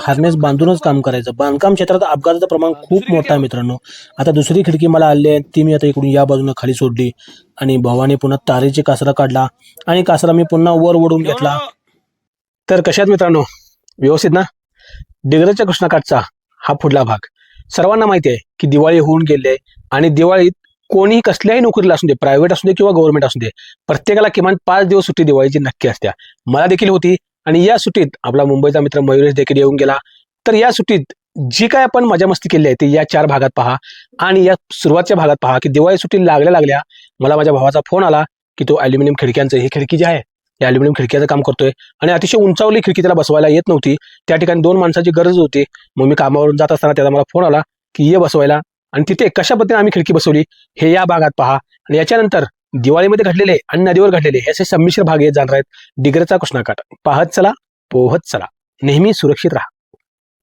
Harness बांधूनच काम करायचं. बांधकाम क्षेत्रात अपघाताचं प्रमाण खूप मोठं आहे मित्रांनो. आता दुसरी खिडकी मला आली आहे. ती मी आता इकडून या बाजूने खाली सोडली. आणि भावाने पुन्हा तारेची कासरा काढला. आणि कासरा मी पुन्हा वर ओढून घेतला. तर कशात मित्रांनो? व्यवस्थित ना? डिग्रजच्या कृष्णाकाठचा हा पुढला भाग. सर्वांना माहिती आहे की दिवाळी होऊन गेली आणि दिवाळीत कोणीही कसल्याही नोकरीला असू दे प्रायव्हेट असू दे किंवा गव्हर्नमेंट असू दे प्रत्येकाला किमान पाच दिवस सुट्टी दिवाळीची नक्की असत्या मला देखील होती. आणि या सुट्टीत आपला मुंबईचा मित्र मयुरेश देखील येऊन गेला. तर या सुट्टीत जी काय आपण मजा मस्ती केली आहे ती या चार भागात पहा. आणि या सुरुवातच्या भागात पहा की दिवाळी सुट्टी लागल्या लागल्या मला माझ्या भावाचा फोन आला की तो अॅल्युमिनियम खिडक्यांचं ही खिडकी जी आहे या अल्युमिनियम खिडक्याचं काम करतोय. आणि अतिशय उंचावली खिडकी त्याला बसवायला येत नव्हती. त्या ठिकाणी दोन माणसाची गरज होती. मग मी कामावरून जात असताना त्याचा मला फोन आला की ये बसवायला. आणि तिथे कशा पद्धतीने आम्ही खिडकी बसवली हे या भागात पहा. आणि याच्यानंतर दिवाळीमध्ये घडलेले आणि नदीवर घडलेले हे असे संमिश्र भाग येत जाणार आहेत. डिग्रचा कृष्णाकाठ. पाहत चला पोहत चला. नेहमी सुरक्षित राहा.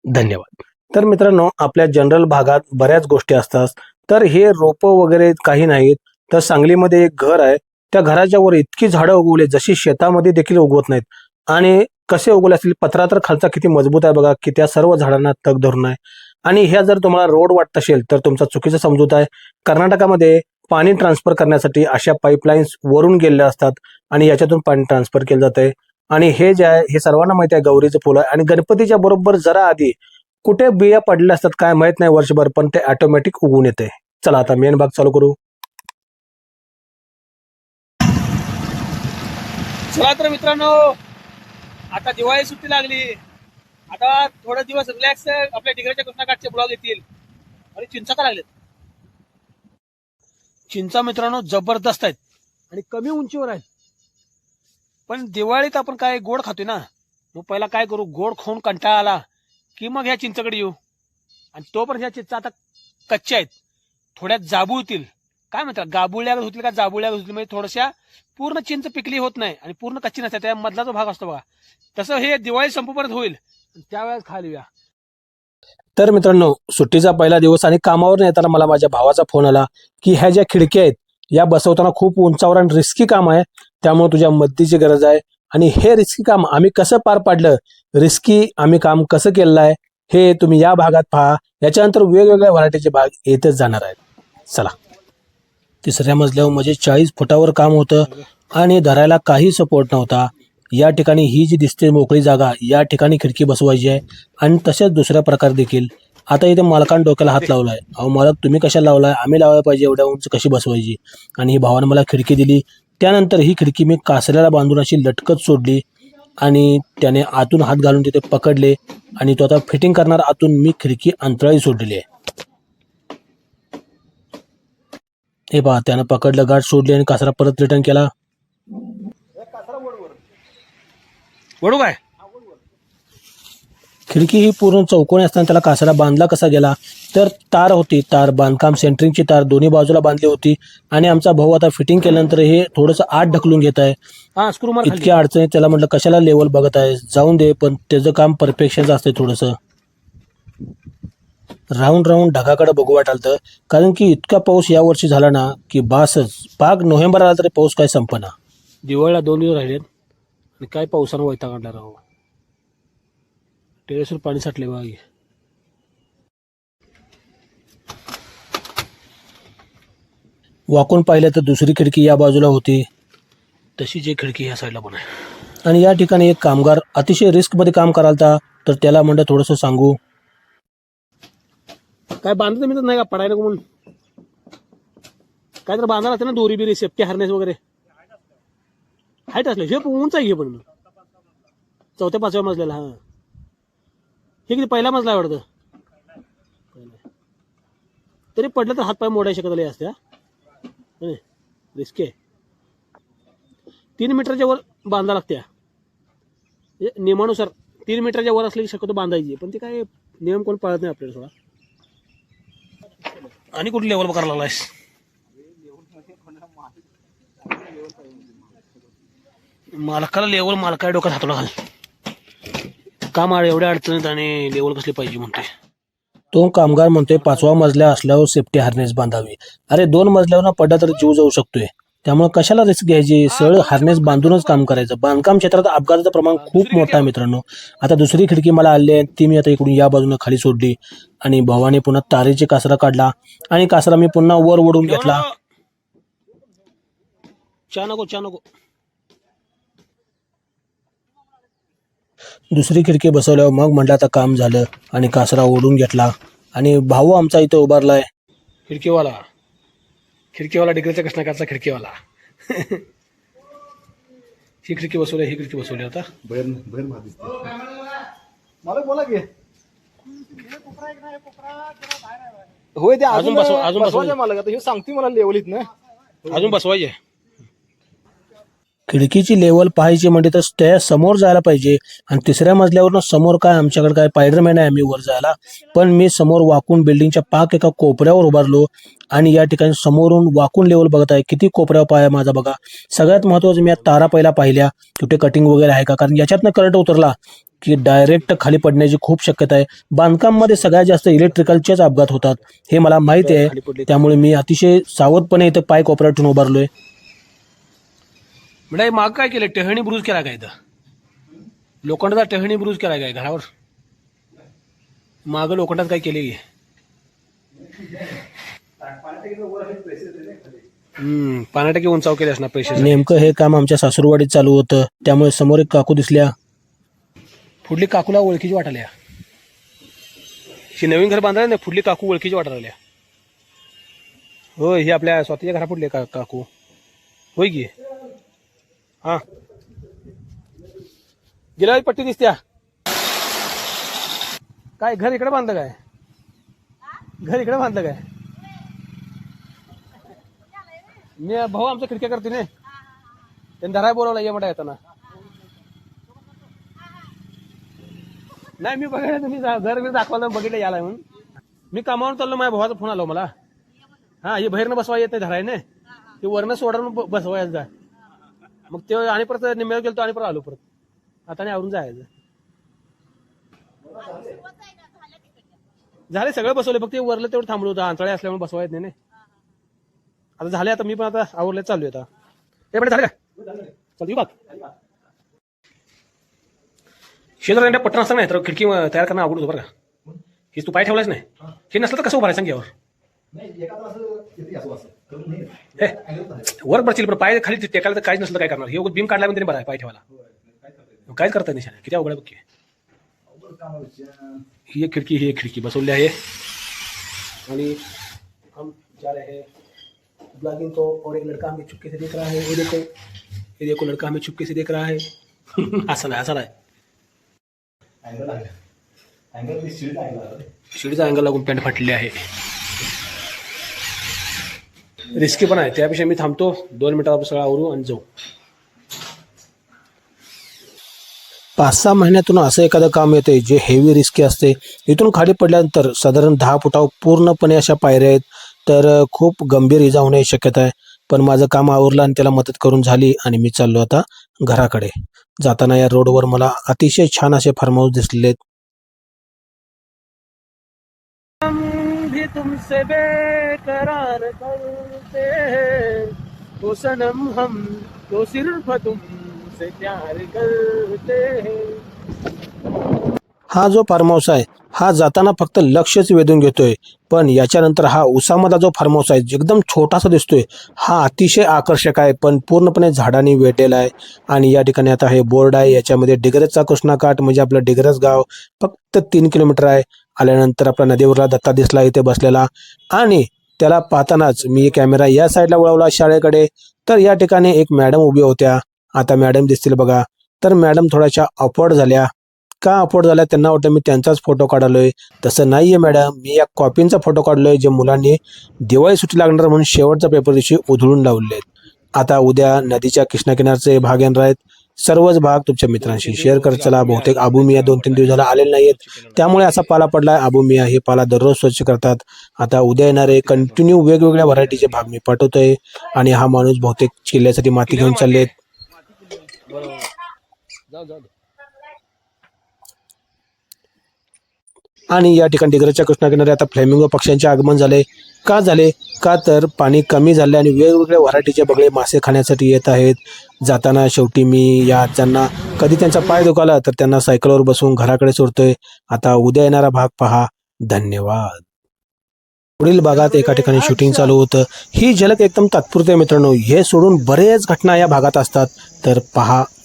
धन्यवाद. तर मित्रांनो आपल्या जनरल भागात बऱ्याच गोष्टी असतात. तर हे रोपं वगैरे काही नाहीत. तर सांगलीमध्ये एक घर आहे. त्या घराच्या वर इतकी झाडं उगवले जशी शेतामध्ये देखील उगवत नाहीत. आणि कसे उगवले असतील पत्रा तर खालचा किती मजबूत आहे बघा की त्या सर्व झाडांना तग धरून आहे. आणि ह्या जर तुम्हाला रोड वाटत असेल तर तुमचा चुकीचा समजूत आहे. कर्नाटकामध्ये पाणी ट्रान्सफर करण्यासाठी अशा पाईपलाईन्स वरून गेलेल्या असतात आणि याच्यातून पाणी ट्रान्सफर केलं जाते आणि हे जे आहे हे सर्वांना माहिती आहे गौरीचं फुलं. आहे आणि गणपतीच्या बरोबर जरा आधी कुठे बिया पडल्या असतात काय माहीत नाही वर्षभर पण ते ऑटोमॅटिक उगून येते. चला आता मेन भाग चालू करू. चला तर मित्रांनो आता दिवाळी सुट्टी लागली. आता थोडे दिवस रिलॅक्स आपल्या डिग्रच्या कृष्णाकाठचे ब्लॉग येतील? आणि चिंचा लागलेत. चिंचा मित्रांनो जबरदस्त आहेत. आणि कमी उंचीवर आहेत. पण दिवाळीत आपण काय गोड खातोय ना? मग पहिला काय करू? गोड खाऊन कंटाळा आला की मग ह्या चिंचाकडे येऊ. आणि तोपर्यंत ह्या चिंचा आता कच्च्या आहेत. थोड्या जाबुळतील. काय म्हणतात? गाबुळ्या होतील का जाबुळ्या होतील म्हणजे थोड्याशा पूर्ण चिंच पिकली होत नाही आणि पूर्ण कच्ची नसते. त्या मधला जो भाग असतो बघा. तसं हे दिवाळी संपूपर्यंत होईल. त्यावेळेस खा या. तर मित्रांनो सुट्टीचा पहिला दिवस आणि कामावर येताना मला माझ्या भावाचा फोन आला की ह्या ज्या खिडक्या आहेत या बसवताना खूप उंचावर आणि रिस्की काम आहे. त्यामुळे तुझ्या मदतीची गरज आहे. आणि हे रिस्की काम आम्ही कसं पार पाडलं? रिस्की आम्ही काम कसं केलेलं आहे? हे तुम्ही या भागात पहा. याच्यानंतर वेगवेगळ्या व्हरायटीचे भाग येतच जाणार आहेत. चला. तिसऱ्या मजल्यावर म्हणजे चाळीस फुटावर काम होतं आणि धरायला काही सपोर्ट नव्हता. या ठिकाणी ही जी दिसते मोकळी जागा या ठिकाणी खिडकी बसवायची आहे आणि तसेच दुसऱ्या प्रकार देखील. आता इथे मालकान डोक्याला हात लावलाय. अहो मालक तुम्ही कशा लावलाय? आम्ही लावायला पाहिजे एवढ्या उंच कशी बसवायची? आणि ही भावानं मला खिडकी दिली. त्यानंतर ही खिडकी मी कासऱ्याला बांधून अशी लटकत सोडली आणि त्याने आतून हात घालून तिथे पकडले आणि तो आता फिटिंग करणार आतून मी खिडकी अंतराळी सोडलेली आहे. हे पहा त्यानं पकडलं गाठ सोडली आणि कासरा परत रिटर्न केला. वडू काय? खिडकी ही पूर्ण चौकोनी असताना त्याला कासारा बांधला कसा गेला? तर तार होती तार. बांधकाम सेंटरिंगची तार दोन्ही बाजूला बांधली होती. आणि आमचा भाऊ आता फिटिंग केल्यानंतर हे थोडंसं आत ढकलून घेत आहे. हा स्क्रू मार खाली. इतक्या अडचणीत त्याला म्हटलं कशाला लेवल बघत आहे? जाऊन दे पण त्याचं काम परफेक्शन असते थोडंसं. राहून राहून ढगाकडे बघू वाटालतं. कारण की इतका पाऊस यावर्षी झाला ना की बासच. पाक नोव्हेंबर आला तरी पाऊस काय संपना. दिवाळीला दोन दिवस राहिलेत. आणि काय पावसानं वैता काढला राहू टेरेसवर पाणी साठले बघा वाकून पाहिलं तर दुसरी खिडकी या बाजूला होती. तशी जे खिडकी ह्या साईडला पण आहे. आणि या ठिकाणी एक कामगार अतिशय रिस्कमध्ये काम करालता तर त्याला म्हणलं थोडंसं सांगू. काय बांधत मिळत नाही का पडायला म्हणून? काय तर बांधायला असते ना दोरी बिरी सेफ्टी हार्नेस वगैरे. हाईट असले हे उंच आहे हे पण चौथ्या पाचव्या मजल्याला हा. हे किती पहिला मजला आहे वाटतं? तरी पडलं तर हातपाय मोडाय शकत आले असत्या. रिस्क आहे. तीन मीटरच्या वर बांधा लागत्या. म्हणजे नियमानुसार तीन मीटरच्या वर असले की शक्यतो बांधायची. पण ते काय नियम कोण पाळत नाही आपल्याला थोडा आणि कुठली लेवल करायला लागलायस? मालकाला लेवल मालकाला डोक्यात हातोडा घाल. काम एवढ्या अडचणीत आणि लेवल कसली पाहिजे म्हणते तो कामगार म्हणतोय पाचवा मजल्या असल्यावर सेफ्टी हार्नेस बांधावी. अरे दोन मजल्यावर पडला तर जीव जाऊ शकतोय. त्यामुळे कशाला रिस्क घ्यायची? सरळ हार्नेस बांधूनच काम करायचं. बांधकाम क्षेत्रात अपघाताचं प्रमाण खूप मोठं आहे मित्रांनो. आता दुसरी खिडकी मला आली आहे ती मी आता इकडून या बाजूने खाली सोडली. आणि भावाने पुन्हा तारेची कासरा काढला आणि कासरा मी पुन्हा वर ओढून घेतला. नको नको. दुसरी खिडकी बसवल्यावर मग म्हटलं आता काम झालं आणि कासरा ओढून घेतला आणि भाऊ आमचा इथं उभारलाय. खिडकीवाला. खिडकीवाला डिग्रीचा कृष्णाकाठचा खिडकीवाला. ही खिडकी बसवली ही खिडकी बसवली आता. बाहेर बाहेर मला बोला की. होय ते अजून अजून बसव- अजून बसव. बसवायचं मला आता हे सांगते मला लेवलीत ना. अजून बसवायचे. खिडकीची लेवल पाहायची म्हणजे तर त्या समोर जायला पाहिजे. आणि तिसऱ्या मजल्यावरनं समोर काय आमच्याकडे काय पायडरमॅन आहे आम्ही वर जायला. पण मी समोर वाकून बिल्डिंगच्या पाक एका कोपऱ्यावर उभारलो. आणि या ठिकाणी समोरून वाकून लेवल बघत आहे. किती कोपऱ्यावर पाय माझा बघा. सगळ्यात महत्वाचं मी या तारा पहिला पाहिल्या. कुठे कटिंग वगैरे आहे का? कारण याच्यातनं करंट उतरला की डायरेक्ट खाली पडण्याची खूप शक्यता आहे. बांधकाममध्ये सगळ्यात जास्त इलेक्ट्रिकलचेच अपघात होतात. हे मला माहिती आहे. त्यामुळे मी अतिशय सावधपणे इथं पाय कोपऱ्यात ठेवून उभारलोय. म्हणजे माग काय केलं? टहणी ब्रूज केला काय इथं? लोखंडाचा टहणी ब्रूज केला काय घरावर? माग लोखंडात काय केले हम्म पाण्या टक्के उंचाव केले असणार पैसे. नेमकं हे काम आमच्या सासूरवाडीत चालू होतं. त्यामुळे समोर एक काकू दिसल्या. पुढली काकूला ओळखीची वाटायला ही नवीन घर बांधायला नाही पुढली काकू ओळखीची वाटायला होय ही आपल्या स्वतःच्या घरा पुढली का काकू? होय की? हा. गेल्यावर पट्टी दिसत्या. काय घर इकडे बांधलं काय? घर इकडे बांधलं काय? मी भाऊ आमच्या खिडक्या करते ना त्यांनी धराय बोलावला ये म्हणा येताना. नाही मी बघायला तुम्ही जा- घर मी दाखवायला बघितलं याला म्हणून. मी कामावर चाललो माझ्या भावाचा फोन आलो हो मला. हा हे बहिरनं बसवा येत नाही धरायने ते वरनं सोडून बसवायचं जा. मग ते आणि परत निम्म्यावर गेलो आणि परत आलो परत. आता आणि आवरून जायचं. झाले सगळं बसवले फक्त ते वरलं तेवढं थांबलो होतं. आंतळे असल्यामुळे बसवा येत नाही आता झाले आता मी पण आता आवरले चालू आता. हे पण झालं का? चालू बाग. बघ शेजाऱ्यांना पटकन नाही तर खिडकी तयार करणं आवडतो बरं का? हे तू पाय ठेवलाच नाही? हे नसलं तर कसं उभारायचं सांग हे वर पडशील पण पाय खाली टेकायला तर काहीच नसलं काय करणार. हे बीम काढला पण त्याने बरं पाय ठेवायला. काहीच करता नाही किती अवघड बघ. ही एक खिडकी ही एक खिडकी. बसवली आहे. आणि हम जा रहे हैं. ब्लॉगिंग को और एक लड़का हमें चुपके से देख रहा है ये देखो। ये देखो लड़का हमें चुपके से देख रहा है। हसा नाही हसा नाही अँगल आहे अँगल ती शिल्ड अँगल शिडीचा अँगल लागून पॅन्ट फाटलेली आहे. रिस्की पण आहे. त्यापेक्षा मी थांबतो. दोन मिनिटात सगळं आवरू आणि जाऊ. पाच सहा महिन्यातून असं एखादं काम येते जे हेवी रिस्की असते. इथून खाली पडल्यानंतर साधारण दहा फुटाव पूर्णपणे अशा पायऱ्या आहेत. तर खूप गंभीर इजा होण्याची शक्यता आहे. पण माझं काम आवरलं आणि त्याला मदत करून झाली आणि मी चाललो आता घराकडे. जाताना या रोडवर मला अतिशय छान असे फार्म हाऊस दिसलेले आहेत. ही तुमसे बेकरार करते हैं। सनम हम तो सिर्फ तुमसे प्यार करते हा। जो फार्महाऊस आहे हा जाताना फक्त लक्षच वेधून घेतोय. पण याच्यानंतर हा उसामधला जो फार्महाऊस आहे एकदम छोटासा दिसतोय हा अतिशय आकर्षक आहे. पण पूर्णपणे झाडांनी वेढलेला आहे. आणि या ठिकाणी आता हे बोर्ड आहे याच्यामध्ये डिग्रजचा कृष्णाकाठ म्हणजे आपलं डिग्रज गाव फक्त तीन किलोमीटर आहे. आल्यानंतर आपला नदीवरला दत्ता दिसला इथे बसलेला. आणि त्याला पाहतानाच मी कॅमेरा या साईडला वळवला शाळेकडे. तर या ठिकाणी एक मॅडम उभी होत्या. आता मॅडम दिसतील बघा. तर मॅडम थोड्याशा अपवर्ड झाल्या. का अपलोड झाला त्यांना वाटतं मी त्यांचाच फोटो काढलोय. तसं नाहीये मॅडम. मी या कॉपींचा फोटो काढलोय जे मुलांनी दिवाळी सुट्टी लागणार म्हणून शेवटचा पेपर दिवशी उधळून लावले आहेत आता उद्या नदीच्या किष्णाकिनारचे भाग येणार आहेत. सर्वच भाग तुमच्या मित्रांशी शेअर करत चला. बहुतेक आबू मिया दोन तीन दिवस झाला आलेले नाहीयेत. त्यामुळे असा पाला पडला आबू मिया हे पाला दररोज स्वच्छ करतात. आता उद्या येणारे कंटिन्यू वेगवेगळ्या व्हरायटीचे भाग मी पाठवतोय. आणि हा माणूस बहुतेक किल्ल्यासाठी माती घेऊन चाललेत. आणि या ठिकाणी डिग्रजच्या कृष्णाकिनारी आता फ्लेमिंगो पक्ष्यांचे आगमन झाले. का झाले? का तर पाणी कमी झाले आणि वेगवेगळ्या व्हरायटीचे बगळे मासे खाण्यासाठी येत आहेत. जाताना शेवटी मी या आजांना कधी त्यांचा पाय दुखाला तर त्यांना सायकलवर बसवून घराकडे सोडतोय. आता उद्या येणारा भाग पहा. धन्यवाद. पुढील भागात एका ठिकाणी शूटिंग चालू होतं. ही झलक एकदम तात्पुरते मित्रांनो. हे सोडून बरेच घटना या भागात असतात. तर पहा.